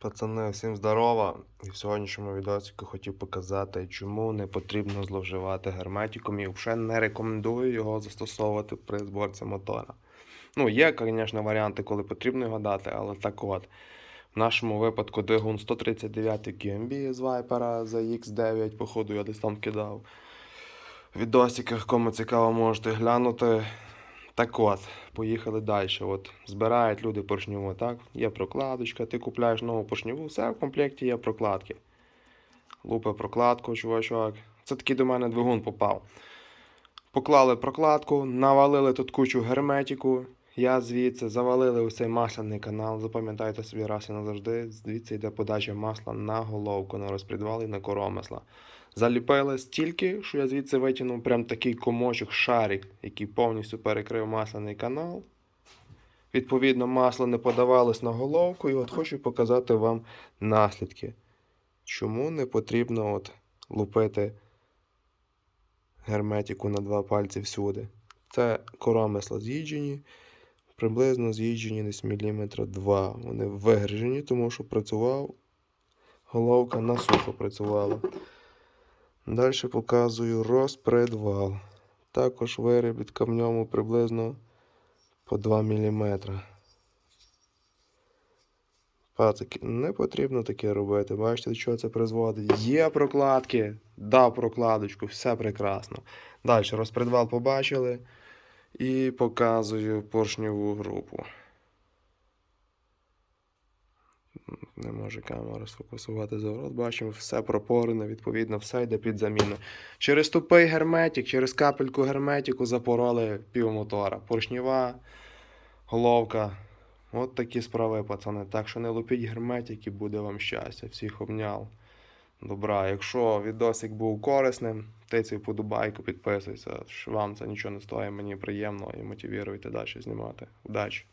Пацани, всім здорова! І в сьогоднішньому відосику хотів показати, чому не потрібно зловживати герметиком і взагалі не рекомендую його застосовувати при зборці мотора. Ну, є, звісно, варіанти, коли потрібно його дати, але так от. В нашому випадку двигун 139 QMB з Viper за X9, походу, я десь там кидав. В відосиках, кому цікаво, можете глянути. Так от, поїхали далі. От, збирають люди поршневу, так? Є прокладочка, ти купляєш нову поршневу, все в комплекті є прокладки. Лупи прокладку, чувачок. Це такий до мене двигун попав. Поклали прокладку, навалили тут кучу герметику. Я звідси завалили ось цей масляний канал. Запам'ятайте собі раз і назавжди. Звідси йде подача масла на головку, на розпредвал і на коромисла. Заліпили стільки, що я звідси витягнув прям такий комочок, шарик, який повністю перекрив масляний канал. Відповідно, масло не подавалось на головку, і от хочу показати вам наслідки. Чому не потрібно от лупити герметику на два пальці всюди. Це коромисла з'їджені, приблизно з'їджені десь міліметра два. Вони вигрижені, тому що працював, головка на сухо працювала. Далі показую розпредвал. Також виробітка в ньому приблизно по 2 мм. Пацики, не потрібно таке робити. Бачите, до чого це призводить? Є прокладки, дав прокладочку, все прекрасно. Далі розпредвал побачили. І показую поршневу групу. Не може камера сфокусувати заворот. Бачимо, все пропорене, відповідно, все йде під заміну. Через тупий герметик, через капельку герметику запороли півмотора. Поршнєва, головка. От такі справи, пацани. Так що не лупіть герметик і буде вам щастя. Всіх обняв. Добра, якщо відосик був корисним, тицяй вподобайку, підписуйся. Вам це нічого не стоїть, мені приємно і мотивіруйте далі знімати. Удачі!